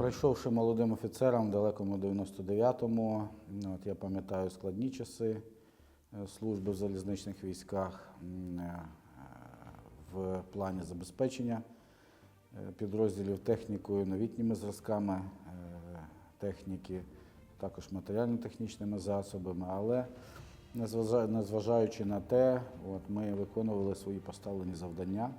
Пройшовши молодим офіцером в далекому 99-му, ну, от я пам'ятаю складні часи е, служби в залізничних військах е, в плані забезпечення е, підрозділів технікою, новітніми зразками техніки, також матеріально-технічними засобами. Але незважаючи на те, от ми виконували свої поставлені завдання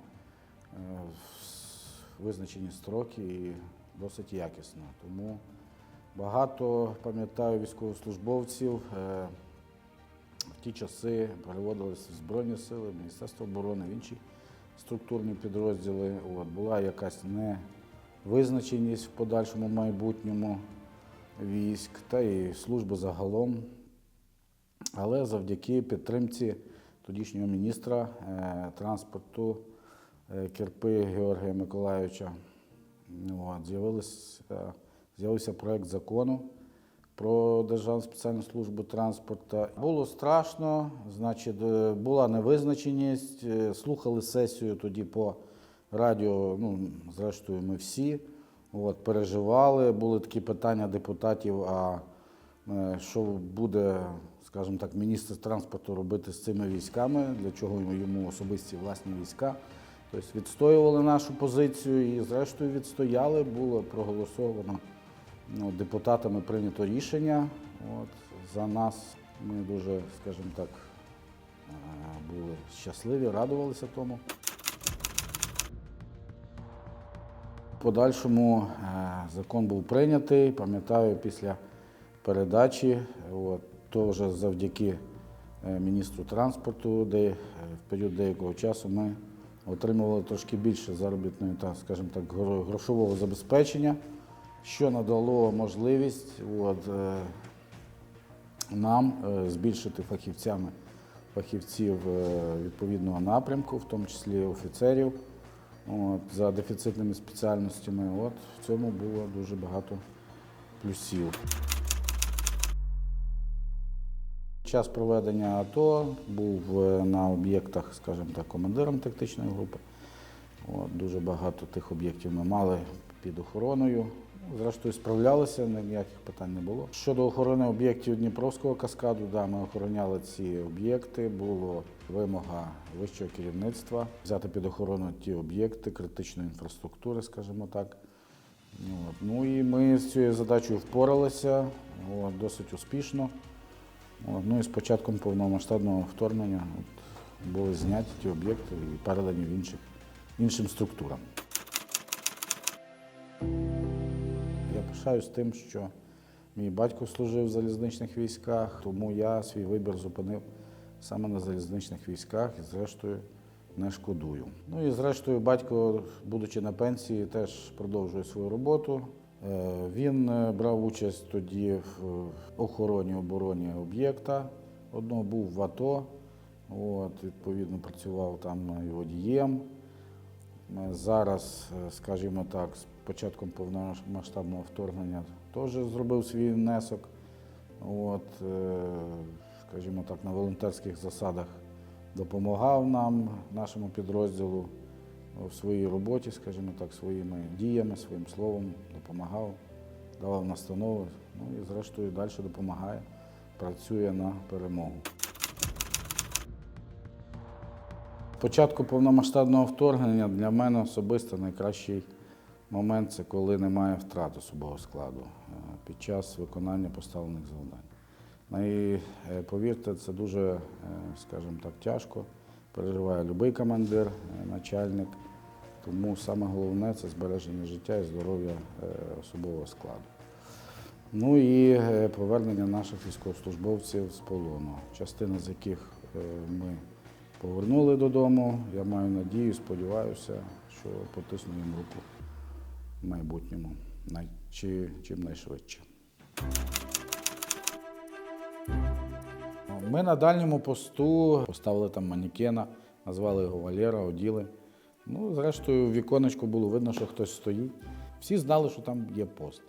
в визначені строки і досить якісно. Тому багато пам'ятаю військовослужбовців. е, В ті часи переводилися в Збройні сили, Міністерство оборони, інші структурні підрозділи. От, була якась невизначеність в подальшому майбутньому військ та і служби загалом. Але завдяки підтримці тодішнього міністра е, транспорту е, Кирпи Георгія Миколайовича з'явився проект закону про Державну спеціальну службу транспорту. Було страшно, значить, е, була невизначеність. е, Слухали сесію тоді по радіо, ну, зрештою, ми всі. От, переживали, були такі питання депутатів, а е, що буде, скажімо так, міністр транспорту робити з цими військами, для чого йому- особисті власні війська. Тобто відстоювали нашу позицію і, зрештою, відстояли, було проголосовано ну, депутатами прийнято рішення. От, за нас ми дуже, скажімо так, е, були щасливі, радувалися тому. Подальшому е, закон був прийнятий. Пам'ятаю, після передачі, от, теж завдяки е, міністру транспорту, де в період деякого часу ми отримували трошки більше заробітної та, скажімо так, грошового забезпечення, що надало можливість от, е, нам е, збільшити фахівцями фахівців е, відповідного напрямку, в тому числі офіцерів, от, за дефіцитними спеціальностями. От, в цьому було дуже багато плюсів. Час проведення АТО був е, на об'єктах, скажімо так, командиром тактичної групи. От, дуже багато тих об'єктів ми мали під охороною. Зрештою, справлялися, ніяких питань не було. Щодо охорони об'єктів Дніпровського каскаду, да, ми охороняли ці об'єкти. Була вимога вищого керівництва взяти під охорону ті об'єкти критичної інфраструктури, скажімо так. От. Ну і ми з цією задачею впоралися от, досить успішно. Ну і з початком повномасштабного вторгнення от, були зняті ті об'єкти і передані в інших, іншим структурам. Я пишаюсь тим, що мій батько служив в залізничних військах, тому я свій вибір зупинив саме на залізничних військах і, зрештою, не шкодую. Ну і зрештою, батько, будучи на пенсії, теж продовжує свою роботу. Е, Він е, брав участь тоді в охороні обороні об'єкта. Одного був в АТО, от, відповідно, працював там і водієм. Е, Зараз, е, скажімо так, з початком повномасштабного вторгнення теж зробив свій внесок. От, е, скажімо так, на волонтерських засадах допомагав нам, нашому підрозділу в своїй роботі, скажімо так, своїми діями, своїм словом допомагав, давав настанови. Ну і зрештою далі допомагає, працює на перемогу. Початку повномасштабного вторгнення для мене особисто найкращий момент це коли немає втрат особового складу е, під час виконання поставлених завдань. І е, повірте, це дуже, е, скажімо так, тяжко. Переживає будь-який командир, е, начальник. Тому саме головне це збереження життя і здоров'я е, особового складу. Ну і е, повернення наших військовослужбовців з полону, частина з яких ми повернули додому. Я маю надію, сподіваюся, що потисну їм руку в майбутньому, чи, чим найшвидше. Ми на дальньому посту поставили там манекена, назвали його Валера, оділи. Ну, зрештою, в віконечку було видно, що хтось стоїть. Всі знали, що там є пост.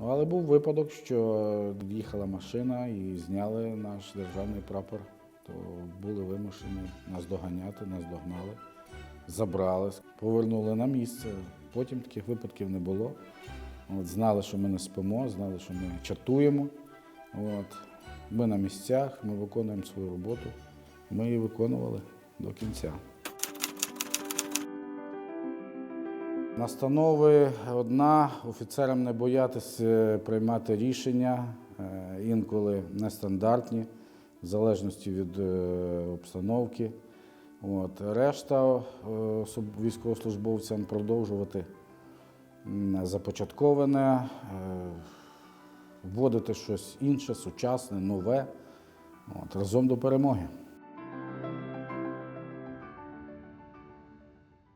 Ну, але був випадок, що їхала машина і зняли наш державний прапор, то були вимушені нас доганяти, нас догнали, забрали, повернули на місце. Потім таких випадків не було. От, знали, що ми не спимо, знали, що ми чатуємо. От. Ми на місцях, ми виконуємо свою роботу. Ми її виконували до кінця. Настанови одна офіцерам не боятися е, приймати рішення, е, інколи нестандартні, в залежності від е, обстановки. От. Решта військовослужбовцям продовжувати започатковане, вводити щось інше, сучасне, нове. От. Разом до перемоги.